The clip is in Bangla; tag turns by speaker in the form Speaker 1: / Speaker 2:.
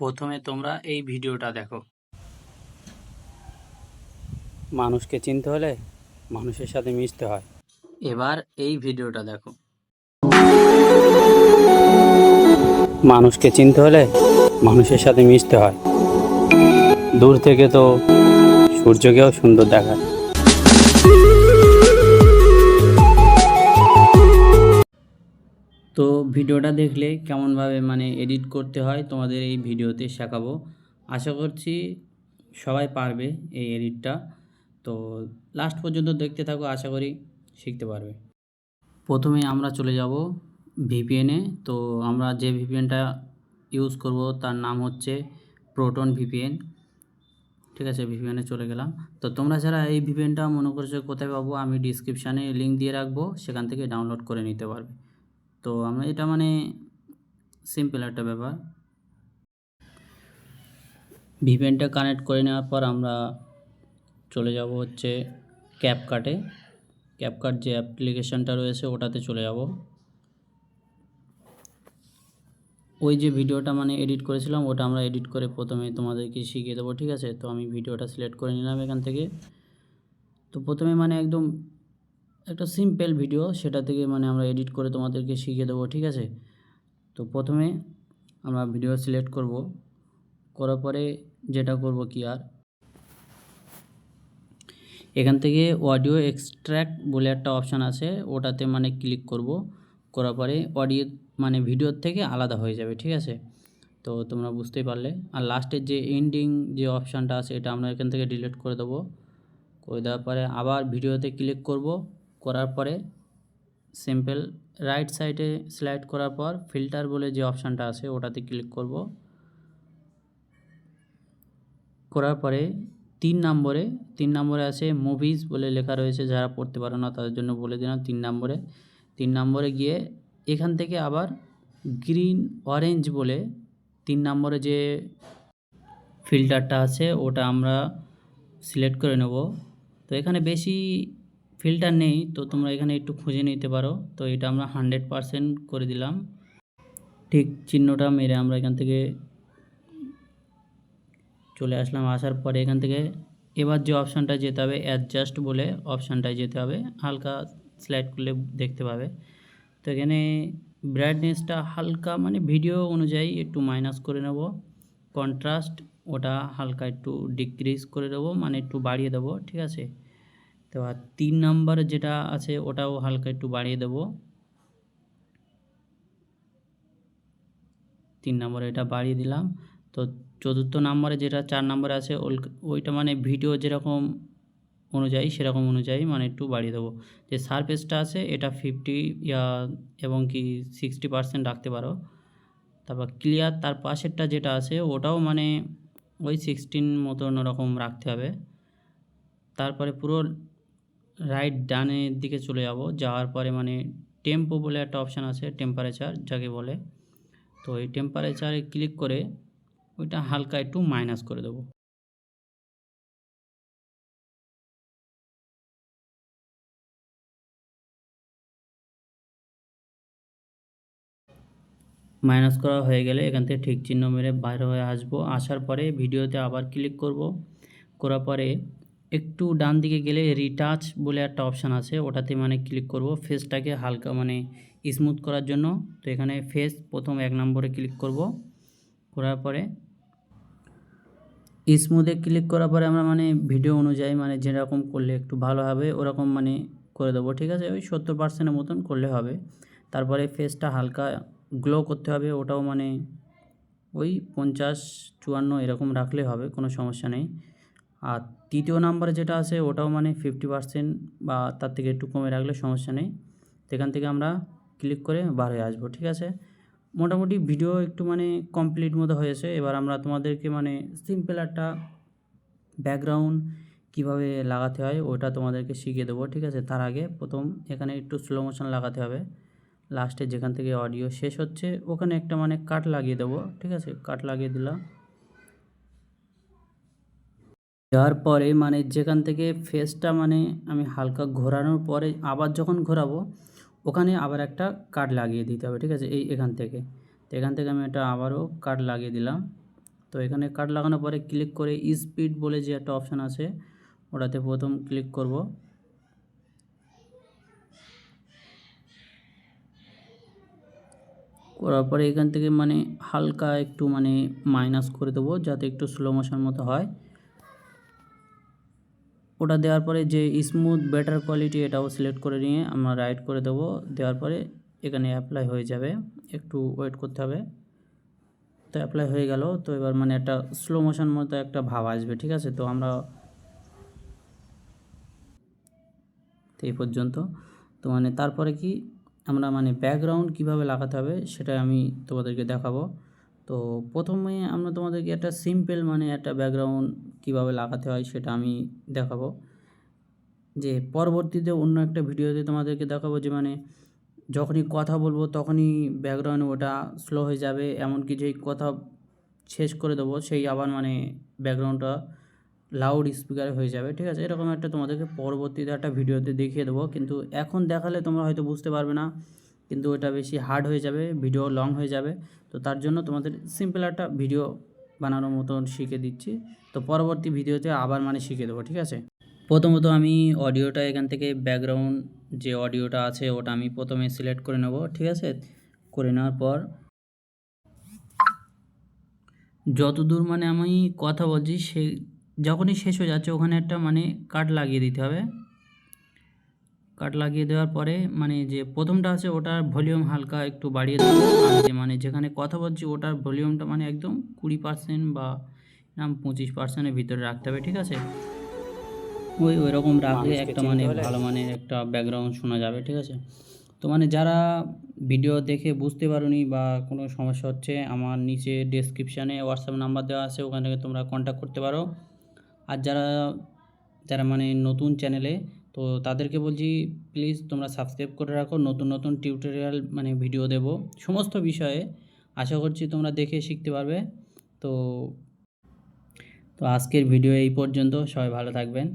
Speaker 1: প্রথমে তোমরা এই ভিডিওটা দেখো।
Speaker 2: মানুষকে চিনতে হলে মানুষের সাথে মিশতে হয়।
Speaker 1: এবার এই ভিডিওটা দেখো।
Speaker 2: মানুষকে চিনতে হলে মানুষের সাথে মিশতে হয়। দূর থেকে তো সূর্যকেও সুন্দর দেখায়।
Speaker 1: তো ভিডিওটা দেখলে কেমনভাবে মানে এডিট করতে হয় তোমাদের এই ভিডিওতে শেখাবো। আশা করছি সবাই পারবে এই এডিটটা। তো লাস্ট পর্যন্ত দেখতে থাকো, আশা করি শিখতে পারবে। প্রথমে আমরা চলে যাব ভিপিএনে তো আমরা যে ভিপিএনটা ইউজ করব তার নাম হচ্ছে প্রোটন ভিপিএন ঠিক আছে ভিপিএনে চলে গেলাম। তো তোমরা যারা এই ভিপিএনটা মনে করছ কোথায় পাবো আমি ডিসক্রিপশানে লিঙ্ক দিয়ে রাখব, সেখান থেকে ডাউনলোড করে নিতে পারবে। তো আমরা, এটা মানে সিম্পল একটা ব্যাপার। ভিপিএনটা কানেক্ট করে নেওয়ার পর আমরা চলে যাব হচ্ছে ক্যাপকাটে ক্যাপকাট যে অ্যাপ্লিকেশনটা রয়েছে ওটাতে চলে যাব। ওই যে ভিডিওটা মানে এডিট করেছিলাম, ওটা আমরা এডিট করে প্রথমে তোমাদেরকে শিখিয়ে দেবো, ঠিক আছে? তো আমি ভিডিওটা সিলেক্ট করে নিলাম এখান থেকে। তো প্রথমে মানে একদম একটা সিম্পল ভিডিও সেটা থেকে মানে আমরা এডিট করে তোমাদেরকে শিখিয়ে দেবো, ঠিক আছে? তো প্রথমে আমরা ভিডিও সিলেক্ট করব। করার পরে যেটা করব কি আর? এখান থেকে অডিও এক্সট্র্যাক্ট বলে একটা অপশান আছে, ওটাতে মানে ক্লিক করব। করার পরে অডিও মানে ভিডিওর থেকে আলাদা হয়ে যাবে, ঠিক আছে? তো তোমরা বুঝতেই পারলে। আর লাস্টের যে এন্ডিং যে অপশানটা আছে, এটা আমরা এখান থেকে ডিলিট করে দেবো। করে দেওয়ার পরে আবার ভিডিওতে ক্লিক করব। করার পরে সিম্পল রাইট সাইডে স্লাইড করার পর ফিল্টার বলে যে অপশানটা আছে ওটাতে ক্লিক করব। করার পরে তিন নম্বরে তিন নম্বরে আছে মুভিজ বলে লেখা রয়েছে যারা পড়তে পারো না তাদের জন্য বলে দিলাম তিন নম্বরে। তিন নম্বরে গিয়ে এখান থেকে আবার গ্রিন অরেঞ্জ বলে তিন নম্বরে যে ফিল্টারটা আছে ওটা আমরা সিলেক্ট করে নেব। তো এখানে বেশি ফিল্টার নেই, তো তোমরা এখানে একটু খুঁজে নিতে পারো। তো এটা আমরা হান্ড্রেড পারসেন্ট করে দিলাম। ঠিক চিহ্নটা মেরে আমরা এখান থেকে চলে আসলাম। আসার পরে এখান থেকে এবার যে অপশানটা যেতে হবে অ্যাডজাস্ট বলে অপশানটায় যেতে হবে। হালকা স্লাইড করলে দেখতে পাবে। তো এখানে ব্রাইটনেসটা হালকা মানে ভিডিও অনুযায়ী একটু মাইনাস করে নেব। কন্ট্রাস্ট ওটা হালকা একটু ডিক্রিজ করে দেবো মানে একটু বাড়িয়ে দেবো, ঠিক আছে? তো আর তিন নাম্বার যেটা আছে, ওটাও হালকা একটু বাড়িয়ে দেবো। তিন নম্বরে এটা বাড়িয়ে দিলাম। তো চতুর্থ নম্বরে যেটা চার নম্বরে আছে ওইটা মানে ভিডিও যেরকম অনুযায়ী, সেরকম অনুযায়ী মানে একটু বাড়িয়ে দেবো। যে সারফেসটা আছে, এটা ফিফটি ইয়া, এবং কি সিক্সটি পার্সেন্ট রাখতে পারো। তারপর ক্লিয়ার তার পাশেরটা যেটা আছে, ওটাও মানে ওই সিক্সটিন মতন ওরকম রাখতে হবে। তারপরে পুরো রাইট ডানের দিকে চলে যাব। যাওয়ার পরে মানে টেম্পো বলে একটা অপশান আছে টেম্পারেচার যাকে বলে। তো এই টেম্পারেচারে ক্লিক করে ওইটা হালকা একটু মাইনাস করে দেবো। মাইনাস করা হয়ে গেলে এখান থেকে ঠিক চিহ্ন মেরে বাইরে হয়ে আসব। আসার পরে ভিডিওতে আবার ক্লিক করব। করার পরে একটু ডান দিকে গেলে রিটাচ বলে একটা অপশান আছে, ওটাতে মানে ক্লিক করব। ফেসটাকে হালকা মানে স্মুথ করার জন্য। তো এখানে ফেস প্রথম এক নম্বরে ক্লিক করব করার পরে। স্মুথে ক্লিক করার পরে আমরা মানে ভিডিও অনুযায়ী মানে যেরকম করলে একটু ভালো হবে, ওরকম মানে করে দেবো, ঠিক আছে? ওই সত্তর পার্সেন্টের মতন করলে হবে। তারপরে ফেসটা হালকা গ্লো করতে হবে, ওটাও মানে ওই পঞ্চাশ, চুয়ান্ন এরকম রাখলে হবে, কোনো সমস্যা নেই। আর তৃতীয় নাম্বার যেটা আছে, ওটাও মানে ফিফটি পার্সেন্ট বা তার থেকে একটু কমে রাখলে সমস্যা নেই। সেখান থেকে আমরা ক্লিক করে বার হয়ে আসব, ঠিক আছে? মোটামুটি ভিডিও একটু মানে কমপ্লিট মতো হয়েছে। এবার আমরা তোমাদেরকে মানে সিম্পল একটা ব্যাকগ্রাউন্ড কীভাবে লাগাতে হয়, ওটা তোমাদেরকে শিখিয়ে দেবো, ঠিক আছে? তার আগে প্রথম এখানে একটু স্লো মোশন লাগাতে হবে। লাস্টে যেখান থেকে অডিও শেষ হচ্ছে, ওখানে একটা মানে কাট লাগিয়ে দেবো, ঠিক আছে? কাট লাগিয়ে দিলাম। দেওয়ার পরে মানে যেখান থেকে ফেসটা মানে আমি হালকা ঘোরানোর পরে আবার যখন ঘোরাবো, ওখানে আবার একটা কাট লাগিয়ে দিতে হবে, ঠিক আছে? এই এখান থেকে। তো এখান থেকে আমি এটা আবারও কাট লাগিয়ে দিলাম। তো এখানে কাট লাগানোর পরে ক্লিক করে স্পিড বলে যে একটা অপশান আছে, ওটাতে প্রথম ক্লিক করব। করার পরে এখান থেকে মানে হালকা একটু মানে মাইনাস করে দেবো, যাতে একটু স্লো মোশন মতো হয়। ওটা দেওয়ার পরে যে স্মুথ বেটার কোয়ালিটি এটাও সিলেক্ট করে নিয়ে আমরা রাইট করে দেবো। দেওয়ার পরে এখানে অ্যাপ্লাই হয়ে যাবে। একটু ওয়েট করতে হবে। তো অ্যাপ্লাই হয়ে গেল। তো এবার মানে একটা স্লো মোশন মতো একটা ভাব আসবে, ঠিক আছে? তো আমরা এই পর্যন্ত। তো মানে তারপরে কি? আমরা মানে ব্যাকগ্রাউন্ড কীভাবে লাগাতে হবে সেটা আমি তোমাদেরকে দেখাবো। তো প্রথমে আমরা তোমাদেরকে একটা সিম্পল মানে একটা ব্যাকগ্রাউন্ড কীভাবে লাগাতে হয় সেটা আমি দেখাবো। যে পরবর্তীতে অন্য একটা ভিডিওতে তোমাদেরকে দেখাবো যে মানে যখনই কথা বলব তখনই ব্যাকগ্রাউন্ড ওটা স্লো হয়ে যাবে, এমনকি যেই কথা শেষ করে দেবো সেই আবার মানে ব্যাকগ্রাউন্ডটা লাউড স্পিকারে হয়ে যাবে, ঠিক আছে? এরকম একটা তোমাদেরকে পরবর্তীতে একটা ভিডিওতে দেখিয়ে দেবো। কিন্তু এখন দেখালে তোমরা হয়তো বুঝতে পারবে না কিন্তু ওটা বেশি হার্ড হয়ে যাবে ভিডিও লং হয়ে যাবে। তো তার জন্য তোমাদের সিম্পল একটা ভিডিও বানানোর মতন শিখে দিচ্ছি। তো পরবর্তী ভিডিওতে আবার মানে শিখে দেবো, ঠিক আছে? প্রথমত আমি অডিওটা এখান থেকে ব্যাকগ্রাউন্ড যে অডিওটা আছে, ওটা আমি প্রথমে সিলেক্ট করে নেব, ঠিক আছে? করে নেওয়ার পর যতদূর মানে আমি কথা বলছি, সে যখনই শেষ হয়ে যাচ্ছে, ওখানে একটা মানে কাট লাগিয়ে দিতে হবে। কাট লাগিয়ে দেওয়ার পরে মানে যে প্রথমটা আছে ওটার ভলিউম হালকা একটু বাড়িয়ে দেবো। যে মানে যেখানে কথা বলছি ওটার ভলিউমটা মানে একদম কুড়ি পার্সেন্ট বা এরকম পঁচিশ পার্সেন্টের ভিতরে রাখতে হবে ঠিক আছে? ওই ওই রকম রাখলে একটা মানে ভালো মানের একটা ব্যাকগ্রাউন্ড শোনা যাবে ঠিক আছে? তো মানে যারা ভিডিও দেখে বুঝতে পারোনি বা কোনো সমস্যা হচ্ছে আমার নিচে ডেসক্রিপশানে হোয়াটসঅ্যাপ নাম্বার দেওয়া আছে ওখান থেকে তোমরা কন্ট্যাক্ট করতে পারো। আর যারা যারা মানে নতুন চ্যানেলে তো তাদেরকে বলছি, প্লিজ তোমরা সাবস্ক্রাইব করে রাখো, নতুন নতুন টিউটোরিয়াল মানে ভিডিও দেব। সমস্ত বিষয়ে আশা করছি তোমরা দেখে শিখতে পারবে। তো তো আজকের ভিডিও এই পর্যন্ত। সবাই ভালো থাকবেন।